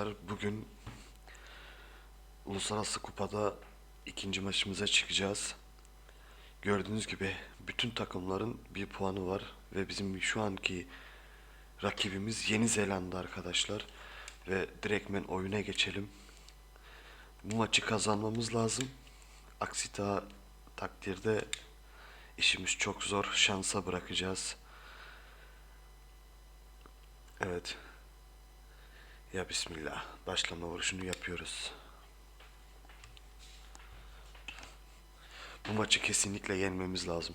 arkadaşlar. Bugün Uluslararası Kupa'da ikinci maçımıza çıkacağız. Gördüğünüz gibi bütün takımların bir puanı var ve bizim şu anki rakibimiz Yeni Zelanda arkadaşlar. Ve direktmen oyuna geçelim. Bu maçı kazanmamız lazım. Aksi ta- takdirde işimiz çok zor. Şansa bırakacağız. Evet. Ya Bismillah. Başlama vuruşunu yapıyoruz. Bu maçı kesinlikle yenmemiz lazım.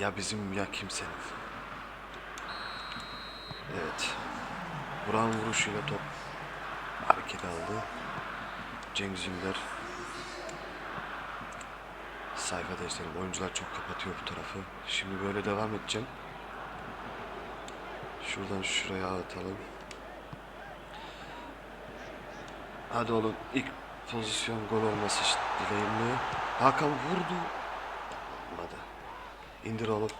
Ya bizim ya kimsenin. Evet. Buran vuruşuyla top hareket aldı. Cengiz Ünder sayfa değiştirelim. Oyuncular çok kapatıyor bu tarafı. Şimdi böyle devam edeceğim. Şuradan şuraya atalım. Hadi oğlum ilk pozisyon gol olması işte dileğimle. Hakan vurdu. Olmadı. İndir oğlum.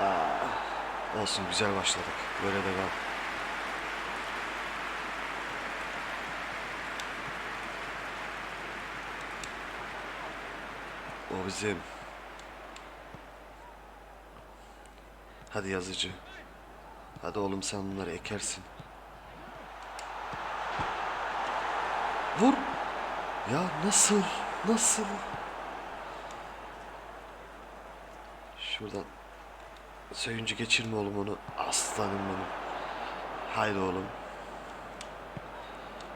Aa, olsun güzel başladık. Böyle devam. O bizim. Hadi yazıcı. Hadi oğlum sen bunları ekersin. Vur. Ya nasıl? Nasıl? Şuradan. Söyüncü geçirme oğlum onu. Aslanım benim. Haydi oğlum.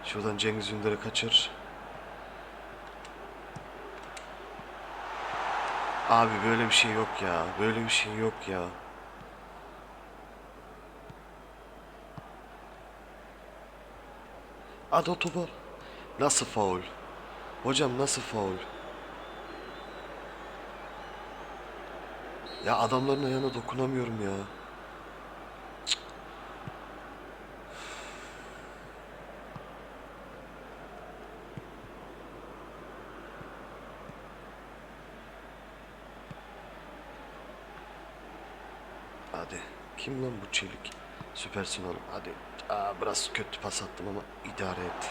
Şuradan Cengiz Ünder'i kaçır. Abi böyle bir şey yok ya. Böyle bir şey yok ya. Hadi o topu. al. Nasıl faul? Hocam nasıl faul? Ya adamların ayağına dokunamıyorum ya. Hadi. Kim lan bu çelik? Süpersin oğlum. Hadi. Aa, biraz kötü pas attım ama idare et.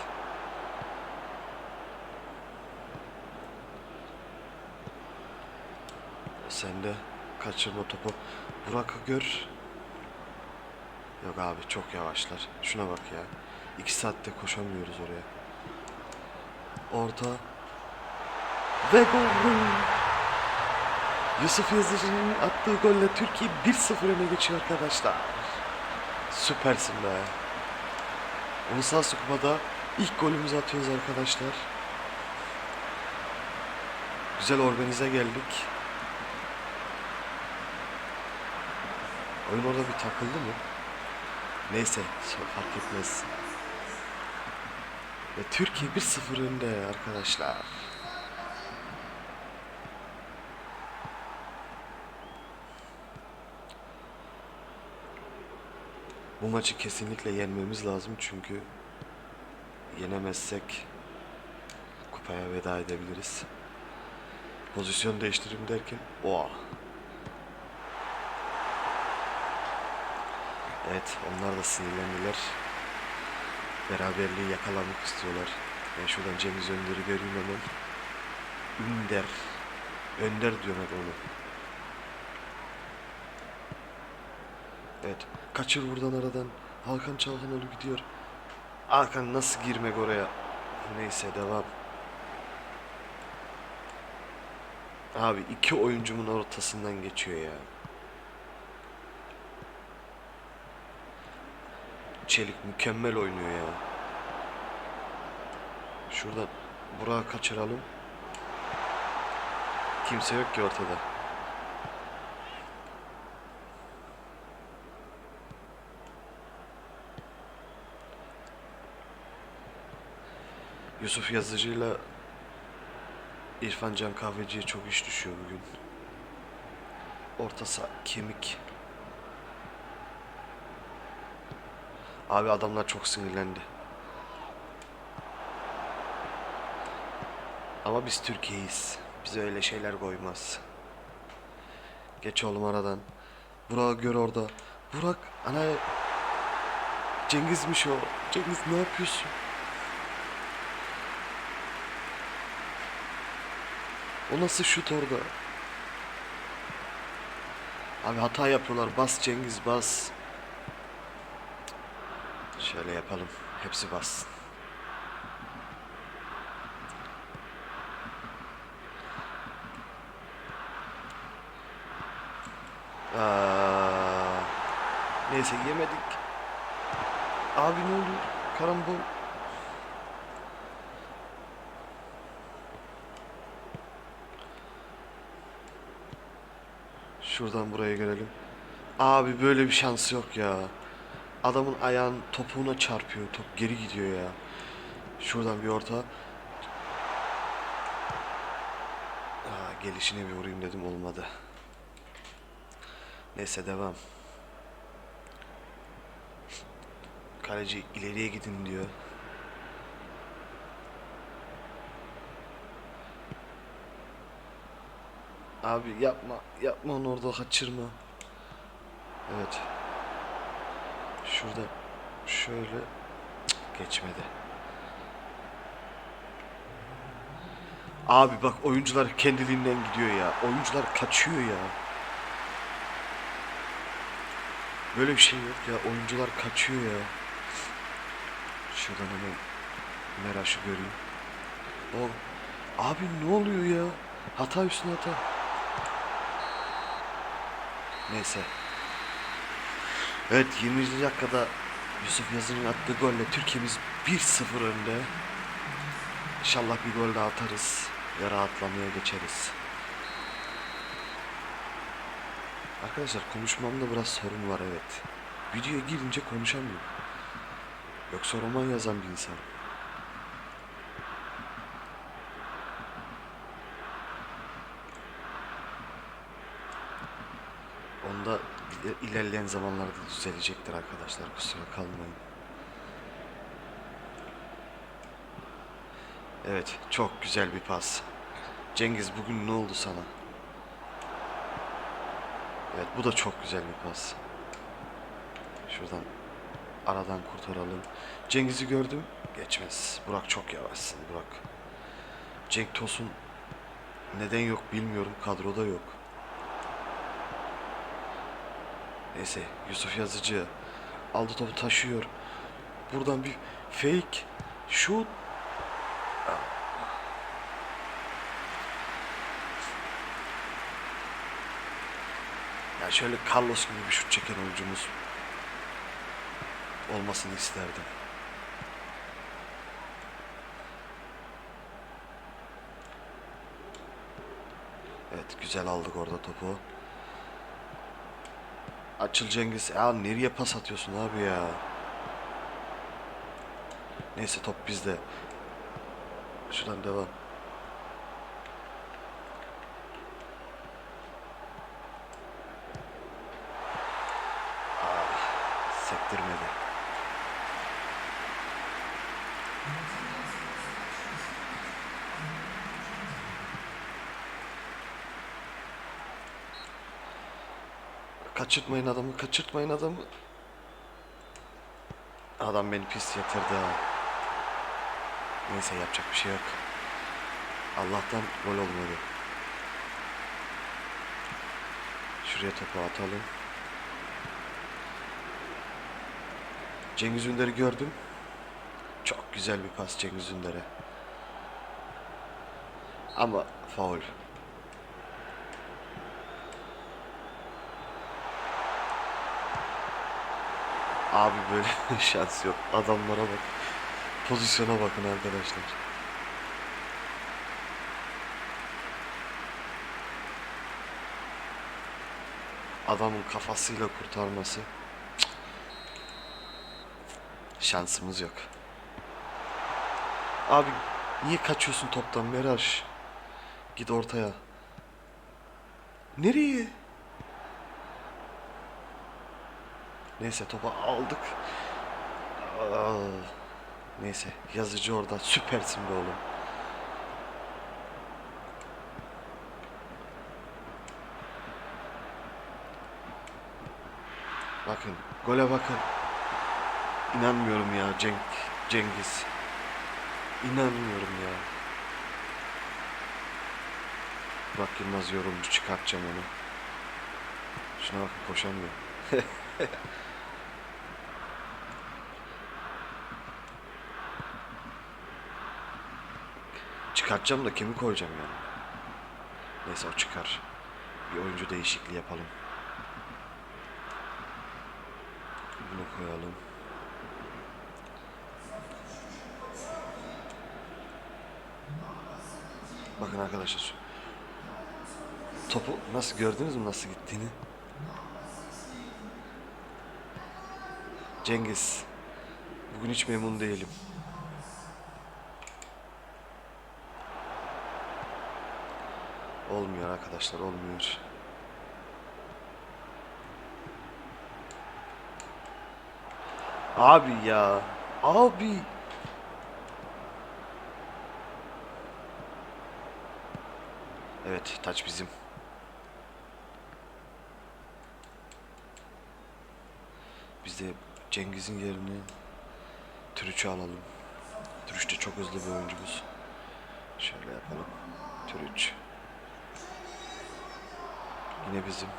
Sen de kaçırma topu. Burak'ı gör. Yok abi çok yavaşlar. Şuna bak ya. İki saatte koşamıyoruz oraya. Orta. Ve gol. Yusuf Yazıcı'nın attığı golle Türkiye 1-0 öne geçiyor arkadaşlar. Süpersin be. Uluslararası Kupa'da ilk golümüzü atıyoruz arkadaşlar. Güzel organize geldik. Oyun orada bir takıldı mı? Neyse fark etmez. Ve Türkiye 1-0 önde arkadaşlar. Bu maçı kesinlikle yenmemiz lazım çünkü yenemezsek kupaya veda edebiliriz. Pozisyon değiştireyim derken oha. Evet onlar da sinirlendiler. Beraberliği yakalamak istiyorlar. Ben şuradan Cengiz Önder'i göreyim hemen. Ünder. Önder diyorum hep onu. Evet. Kaçır buradan aradan. Hakan Çalhanoğlu gidiyor. Hakan nasıl girmek oraya? Neyse devam. Abi iki oyuncumun ortasından geçiyor ya. Çelik mükemmel oynuyor ya. Şuradan Burak'ı kaçıralım. Kimse yok ki ortada. Yusuf Yazıcı'yla İrfan Can Kahveci'ye çok iş düşüyor bugün. Orta kemik. Abi adamlar çok sinirlendi. Ama biz Türkiye'yiz. Bize öyle şeyler koymaz. Geç oğlum aradan. Burak'ı gör orada. Burak ana Cengiz'miş o. Cengiz ne yapıyorsun? O nasıl şut orada? Abi hata yapıyorlar. Bas Cengiz bas. Şöyle yapalım. Hepsi bassın. Aa, neyse yemedik. Abi ne oldu? Karambol. Şuradan buraya gelelim. Abi böyle bir şans yok ya. Adamın ayağın topuğuna çarpıyor. Top geri gidiyor ya. Şuradan bir orta. Aa, gelişine bir vurayım dedim olmadı. Neyse devam. Kaleci ileriye gidin diyor. Abi yapma, yapma onu orada kaçırma. Evet. Şurada şöyle geçmedi. Abi bak oyuncular kendiliğinden gidiyor ya. Oyuncular kaçıyor ya. Böyle bir şey yok ya. Oyuncular kaçıyor ya. Şuradan hemen Meraş'ı göreyim. O abi ne oluyor ya? Hata üstüne hata. Neyse. Evet 20. dakikada Yusuf Yazıcı'nın attığı golle Türkiye'miz 1-0 önde. İnşallah bir gol daha atarız ve rahatlamaya geçeriz. Arkadaşlar konuşmamda biraz sorun var evet. Videoya girince konuşamıyorum. Yoksa roman yazan bir insan. İlerleyen zamanlarda düzelecektir arkadaşlar kusura kalmayın. Evet çok güzel bir pas. Cengiz bugün ne oldu sana? Evet bu da çok güzel bir pas. Şuradan aradan kurtaralım. Cengiz'i gördüm. Geçmez. Burak çok yavaşsın Burak. Cenk Tosun neden yok bilmiyorum. Kadroda yok. Neyse Yusuf Yazıcı aldı topu taşıyor. Buradan bir fake şut. Ya şöyle Carlos gibi bir şut çeken oyuncumuz olmasını isterdim. Evet güzel aldık orada topu. Açıl Cengiz. Ya nereye pas atıyorsun abi ya? Neyse top bizde. Şuradan devam. Kaçırtmayın adamı, kaçırtmayın adamı. Adam beni pis yatırdı. Neyse yapacak bir şey yok. Allah'tan gol olmadı. Şuraya topu atalım. Cengiz Ünder'i gördüm. Çok güzel bir pas Cengiz Ünder'e. Ama faul. Abi böyle şans yok. Adamlara bak. Pozisyona bakın arkadaşlar. Adamın kafasıyla kurtarması. Şansımız yok. Abi niye kaçıyorsun toptan Meraş? Git ortaya. Nereye? Neyse topu aldık. Neyse yazıcı orada süpersin be oğlum. Bakın gole bakın. İnanmıyorum ya Cenk, Cengiz. İnanmıyorum ya. Bak Yılmaz yorulmuş çıkartacağım onu. Şuna bak koşamıyor. Çıkartacağım da kimi koyacağım yani. Neyse o çıkar. Bir oyuncu değişikliği yapalım. Bunu koyalım. Bakın arkadaşlar. Topu nasıl gördünüz mü nasıl gittiğini? Cengiz. Bugün hiç memnun değilim. Olmuyor arkadaşlar olmuyor. Abi ya. Abi. Evet taç bizim. Biz de Cengiz'in yerine Türüç'ü alalım. Türüç de çok hızlı bir oyuncumuz. Şöyle yapalım. Türüç. Yine bizim.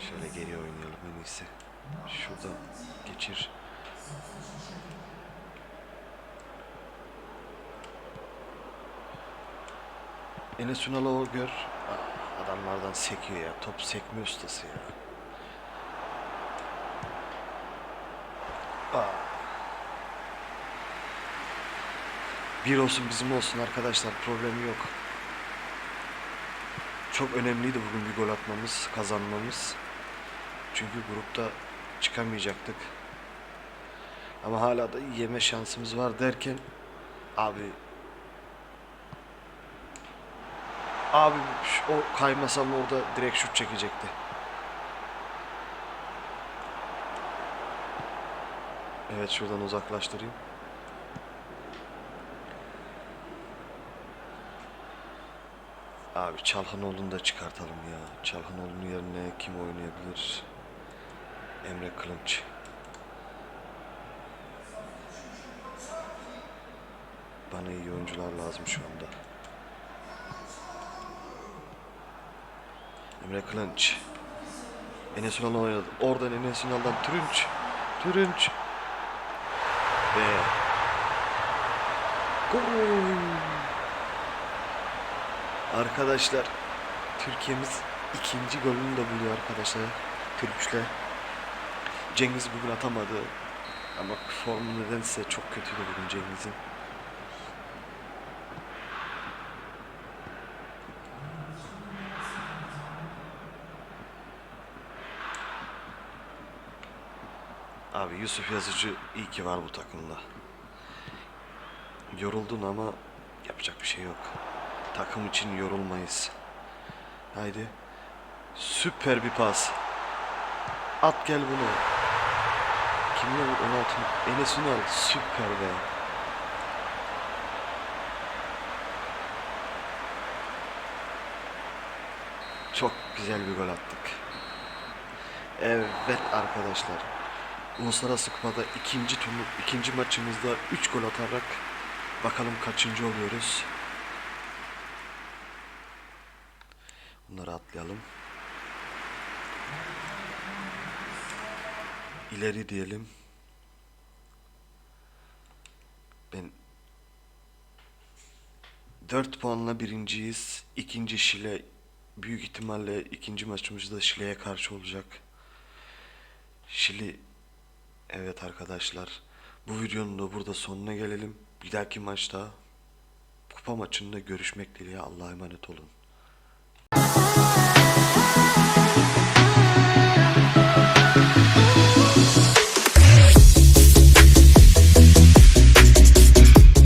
Şöyle geri oynayalım en iyisi. Şuradan geçir. Enes Ünal'ı o gör. Aa, Adamlardan sekiyor ya. Top sekme ustası ya. Aa. Bir olsun bizim olsun arkadaşlar. Problemi yok. Çok önemliydi bugün bir gol atmamız, kazanmamız. Çünkü grupta çıkamayacaktık. Ama hala da yeme şansımız var derken abi abi o kaymasam orada direkt şut çekecekti. Evet şuradan uzaklaştırayım. Abi Çalhanoğlu'nu da çıkartalım ya. Çalhanoğlu'nun yerine kim oynayabilir? Emre Kılınç. Bana iyi oyuncular lazım şu anda. Emre Kılınç. Enes Ünal oynadı. Oradan Enes Ünal'dan Türünç. Türünç. Ve gol. Arkadaşlar Türkiye'miz ikinci golünü de buluyor arkadaşlar. Türkçle. Cengiz bugün atamadı. Ama formu nedense çok kötüydü bugün Cengiz'in. Abi Yusuf Yazıcı iyi ki var bu takımda. Yoruldun ama yapacak bir şey yok. Takım için yorulmayız. Haydi. Süper bir pas. At gel bunu. Kimle bu 16 Enes Ünal süper be. Çok güzel bir gol attık. Evet arkadaşlar. Uluslararası Kupa'da ikinci turnu, ikinci maçımızda 3 gol atarak bakalım kaçıncı oluyoruz. Bunları atlayalım. İleri diyelim. Ben 4 puanla birinciyiz. İkinci Şile büyük ihtimalle ikinci maçımız da Şile'ye karşı olacak. Şili evet arkadaşlar bu videonun da burada sonuna gelelim. Bir dahaki maçta kupa maçında görüşmek dileğiyle Allah'a emanet olun.